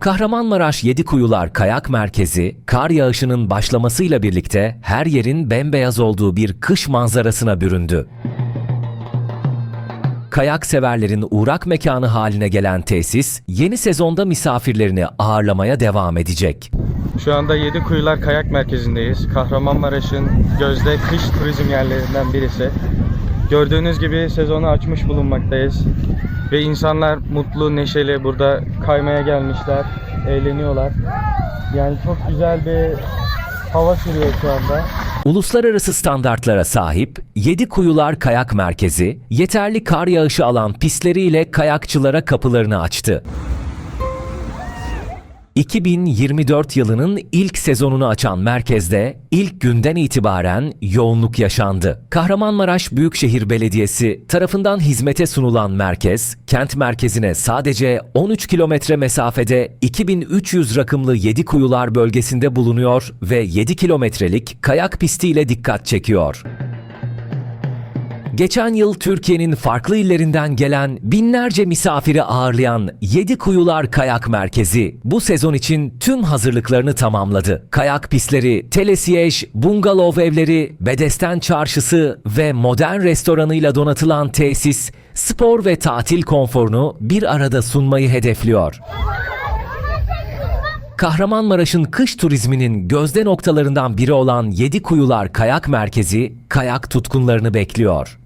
Kahramanmaraş Yedikuyular Kayak Merkezi, kar yağışının başlamasıyla birlikte her yerin bembeyaz olduğu bir kış manzarasına büründü. Kayak severlerin uğrak mekanı haline gelen tesis, yeni sezonda misafirlerini ağırlamaya devam edecek. Şu anda Yedikuyular Kayak Merkezi'ndeyiz. Kahramanmaraş'ın gözde kış turizm yerlerinden birisi. Gördüğünüz gibi sezonu açmış bulunmaktayız. Ve insanlar mutlu, neşeli burada kaymaya gelmişler, eğleniyorlar. Yani çok güzel bir hava sürüyor şu anda. Uluslararası standartlara sahip Yedikuyular Kayak Merkezi, yeterli kar yağışı alan pistleriyle kayakçılara kapılarını açtı. 2024 yılının ilk sezonunu açan merkezde ilk günden itibaren yoğunluk yaşandı. Kahramanmaraş Büyükşehir Belediyesi tarafından hizmete sunulan merkez, kent merkezine sadece 13 kilometre mesafede 2300 rakımlı Yedikuyular bölgesinde bulunuyor ve 7 kilometrelik kayak pistiyle dikkat çekiyor. Geçen yıl Türkiye'nin farklı illerinden gelen binlerce misafiri ağırlayan Yedi Kuyular Kayak Merkezi bu sezon için tüm hazırlıklarını tamamladı. Kayak pistleri, telesiyej, bungalov evleri, bedesten çarşısı ve modern restoranıyla donatılan tesis, spor ve tatil konforunu bir arada sunmayı hedefliyor. Kahramanmaraş'ın kış turizminin gözde noktalarından biri olan Yedi Kuyular Kayak Merkezi, kayak tutkunlarını bekliyor.